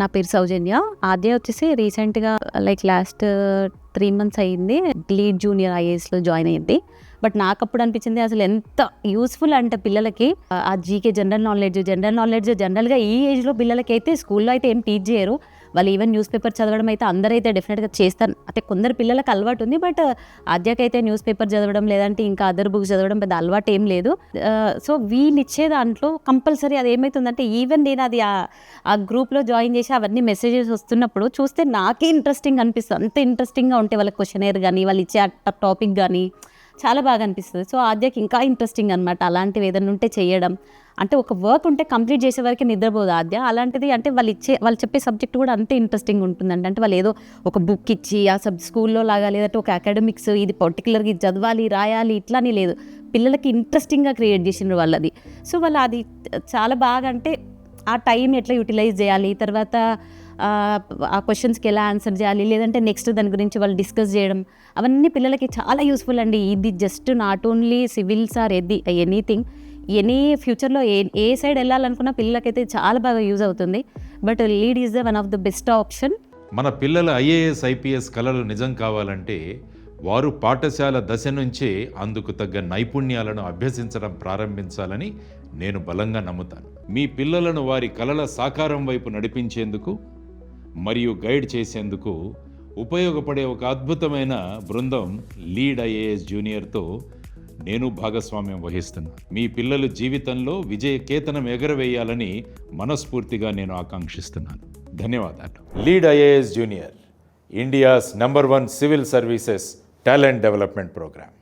నా పేరు సౌజన్య. ఆద్య వచ్చేసి రీసెంట్గా లైక్ లాస్ట్ త్రీ మంత్స్ అయ్యింది లీడ్ జూనియర్ ఐఏఎస్లో జాయిన్ అయ్యింది. బట్ నాకు అప్పుడు అనిపించింది అసలు ఎంత యూస్ఫుల్ అంటే పిల్లలకి ఆ GK general knowledge general knowledge జనరల్గా ఈ ఏజ్లో పిల్లలకి అయితే స్కూల్లో అయితే ఏం టీచ్ చేయరు. వాళ్ళు ఈవెన్ న్యూస్ పేపర్ చదవడం అయితే అందరైతే డెఫినెట్గా చేస్తారు. అయితే కొందరు పిల్లలకు అలవాటు ఉంది బట్ uh, ఆద్యకైతే న్యూస్ పేపర్ చదవడం లేదంటే ఇంకా అదర్ బుక్స్ చదవడం పెద్ద అలవాటు ఏం లేదు. Uh, సో వీళ్ళు ఇచ్చే దాంట్లో కంపల్సరీ అది ఏమవుతుందంటే ఈవెన్ నేను అది ఆ- గ్రూప్లో జాయిన్ చేసి అవన్నీ మెసేజెస్ వస్తున్నప్పుడు చూస్తే నాకే ఇంట్రెస్టింగ్ అనిపిస్తుంది. అంత ఇంట్రెస్టింగ్గా ఉంటే వాళ్ళ క్వశ్చనేర్ కానీ వాళ్ళు ఇచ్చే టాపిక్ కానీ చాలా బాగా అనిపిస్తుంది. సో ఆద్యకి ఇంకా ఇంట్రెస్టింగ్ అనమాట అలాంటివి ఏదైనా ఉంటే చేయడం. అంటే ఒక వర్క్ ఉంటే కంప్లీట్ చేసే వరకే నిద్రపోదు ఆద్య. అలాంటిది అంటే వాళ్ళు ఇచ్చే వాళ్ళు చెప్పే సబ్జెక్ట్ కూడా అంతే ఇంట్రెస్టింగ్ ఉంటుందండి. అంటే వాళ్ళు ఏదో ఒక బుక్ ఇచ్చి ఆ సబ్ స్కూల్లో లాగా లేదంటే ఒక అకాడమిక్స్ ఇది పర్టికులర్గా ఇది చదవాలి రాయాలి ఇట్లా అని లేదు. పిల్లలకి ఇంట్రెస్టింగ్గా క్రియేట్ చేసిండ్రు వాళ్ళది. సో వాళ్ళు అది చాలా బాగా అంటే ఆ టైం ఎట్లా యూటిలైజ్ చేయాలి తర్వాత ఆ, క్వశ్చన్స్కి ఎలా ఆన్సర్ చేయాలి? లేదంటే నెక్స్ట్ దాని గురించి వాళ్ళు డిస్కస్ చేయడం. అవన్నీ పిల్లలకి చాలా యూస్ఫుల్ అండి. ఇది just not only civils or ఎది ఎనీథింగ్ ఎనీ ఫ్యూచర్లో ఏ ఏ సైడ్ వెళ్ళాలనుకున్నా పిల్లలకైతే చాలా బాగా యూజ్ అవుతుంది. But lead is the one of the best option మన పిల్లల ఐఏఎస్ ఐపీఎస్ కళలు నిజం కావాలంటే వారు పాఠశాల దశ నుంచే అందుకు తగ్గ నైపుణ్యాలను అభ్యసించడం ప్రారంభించాలని నేను బలంగా నమ్ముతాను. మీ పిల్లలను వారి కళల సాకారం వైపు నడిపించేందుకు మరియు గైడ్ చేసేందుకు ఉపయోగపడే ఒక అద్భుతమైన బృందం లీడ్ ఐఏఎస్ జూనియర్తో నేను భాగస్వామ్యం వహిస్తున్నా. మీ పిల్లలు జీవితంలో విజయ కేతనం ఎగరవేయాలని మనస్ఫూర్తిగా నేను ఆకాంక్షిస్తున్నాను. ధన్యవాదాలు. Lead IAS junior India's number one civil services talent development programme.